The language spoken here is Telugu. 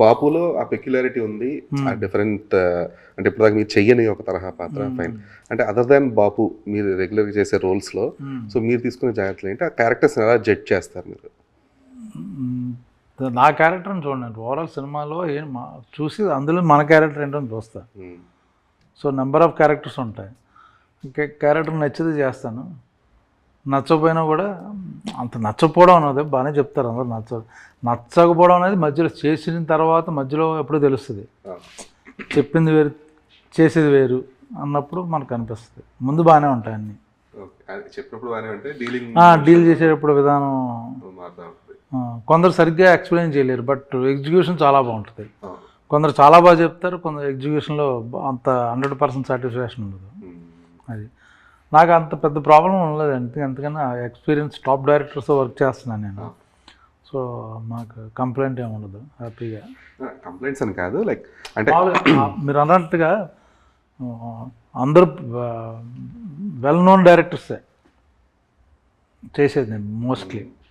బాపులో ఆ పెక్యులారిటీ ఉంది. ఆ డిఫరెంట్ అంటే ఇప్పుడు దాకా మీరు చెయ్యని ఒక తరహా పాత్ర ఫైన్ అంటే అదర్ దాన్ బాపు మీరు రెగ్యులర్గా చేసే రోల్స్లో సో మీరు తీసుకునే జాగ్రత్తలు ఏంటి? ఆ క్యారెక్టర్స్ ఎలా జడ్జ్ చేస్తారు మీరు. నా క్యారెక్టర్ని చూడండి. ఓవరాల్ సినిమాలో ఏం చూసి అందులో మన క్యారెక్టర్ ఏంటో చూస్తా. సో నెంబర్ ఆఫ్ క్యారెక్టర్స్ ఉంటాయి. క్యారెక్టర్ నచ్చితే చేస్తాను. నచ్చకపోయినా కూడా అంత నచ్చకపోవడం అనేది బాగానే చెప్తారు అందరూ. నచ్చ నచ్చకపోవడం అనేది మధ్యలో చేసిన తర్వాత మధ్యలో ఎప్పుడో తెలుస్తుంది. చెప్పింది వేరు చేసేది వేరు అన్నప్పుడు మనకు అనిపిస్తుంది. ముందు బాగానే ఉంటాయి అన్నీ. డీల్ చేసేటప్పుడు విధానం కొందరు సరిగ్గా ఎక్స్ప్లెయిన్ చేయలేరు బట్ ఎగ్జిక్యూషన్ చాలా బాగుంటుంది. కొందరు చాలా బాగా చెప్తారు కొందరు ఎగ్జిక్యూషన్లో అంత హండ్రెడ్ పర్సెంట్ సాటిస్ఫాక్షన్ ఉండదు. అది. నాకు అంత పెద్ద ప్రాబ్లం ఉండలేదు. ఎందుకు ఎందుకన్నా ఎక్స్పీరియన్స్ టాప్ డైరెక్టర్స్ వర్క్ చేస్తున్నాను నేను. సో మాకు కంప్లైంట్ ఏమి ఉండదు. హ్యాపీగా. కంప్లైంట్స్ అని కాదు. లైక్ అంటే మీరు అన్నట్టుగా అందరూ వెల్ నోన్ డైరెక్టర్సే చేసేది నేను మోస్ట్లీ.